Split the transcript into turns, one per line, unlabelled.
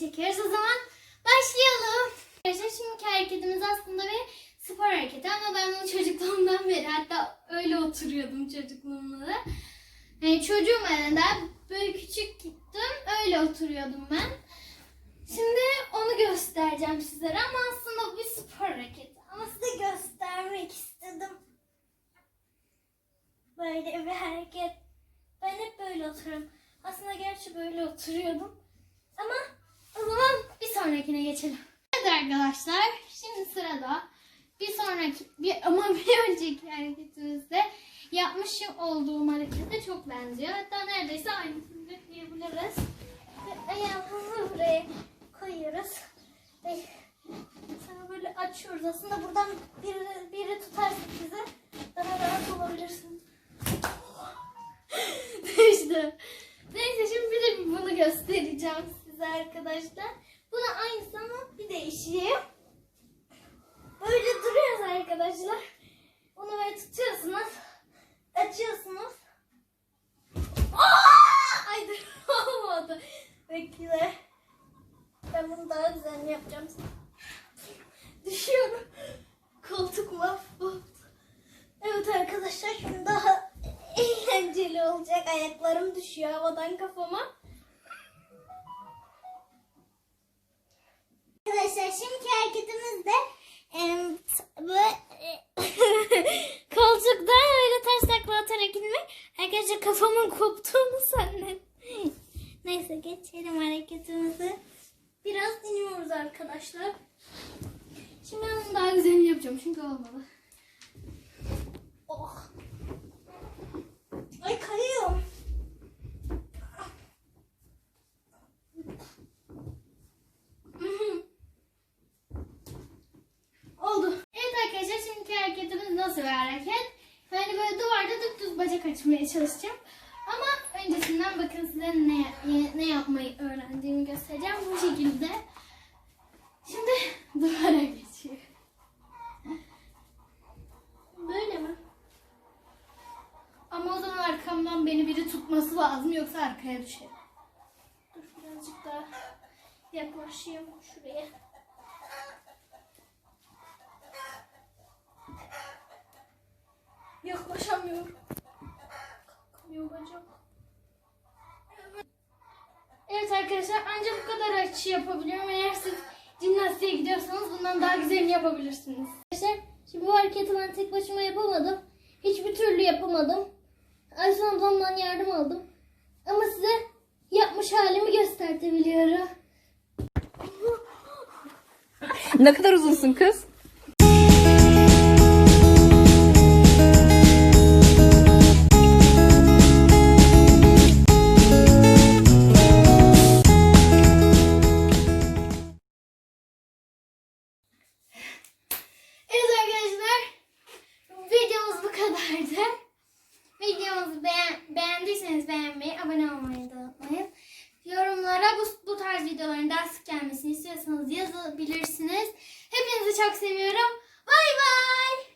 çekiyoruz. O zaman başlayalım. Arkadaşlar şimdiki hareketimiz aslında bir spor hareketi ama ben bunu çocukluğumdan beri hatta öyle oturuyordum çocukluğumda da. Yani çocuğum elinde böyle küçük gittim öyle oturuyordum ben. Şimdi onu göstereceğim sizlere ama aslında bir spor hareketi. Ama size göstermek istedim. Böyle bir hareket. Ben hep böyle oturuyorum. Aslında gerçi böyle oturuyordum. Ama sonrakine geçelim. Evet arkadaşlar şimdi sırada bir sonraki bir ama bir önceki hareketimizde yapmış olduğum harekete çok benziyor. Hatta neredeyse aynısını diyebiliriz. Ve ayağımızı buraya koyuyoruz. Sonra böyle açıyoruz. Aslında buradan biri, biri tutarsa size daha rahat olabilirsiniz. işte. Neyse şimdi bir de bunu göstereceğim size arkadaşlar. Buna aynısı ama bir değişiği. Böyle duruyoruz arkadaşlar. Bunu böyle tutuyorsunuz. Açıyorsunuz. Aa! Ay dur olmadı. Bekle. Ben bunu daha güzel yapacağım. Düşüyorum. Koltuk mahvoldu. Evet arkadaşlar şimdi daha eğlenceli olacak. Ayaklarım düşüyor havadan kafama. Geçelim hareketimizi. Biraz iniyoruz arkadaşlar. Şimdi ben bunu daha güzel yapacağım çünkü olmadı. Oh. Ay kayıyorum. Oldu. Evet arkadaşlar şimdiki hareketimiz nasıl bir hareket? Yani böyle duvarda düz bacak açmaya çalışacağım. Ama öncesinden bakın size ne, ne yapmayı öğrendiğimi göstereceğim. Bu şekilde. Şimdi duvara geçiyor. Böyle mi? Ama o zaman arkamdan beni biri tutması lazım yoksa arkaya düşerim. Dur birazcık daha yaklaşayım şuraya. Yaklaşamıyorum. Kalkamıyor bacak. Evet arkadaşlar ancak bu kadar açı yapabiliyorum. Eğer siz jimnastiğe gidiyorsanız bundan daha güzelini yapabilirsiniz. Arkadaşlar şimdi bu hareketi ben tek başıma yapamadım. Hiçbir türlü yapamadım. Aysun ablamdan yardım aldım. Ama size yapmış halimi göstertebiliyorum.
Ne kadar uzunsun kız?
Kadardı. Videomuzu beğen, beğendiyseniz beğenmeyi, abone olmayı da unutmayın. Yorumlara bu, bu tarz videoların daha sık gelmesini istiyorsanız yazabilirsiniz. Hepinizi çok seviyorum. Bay bay.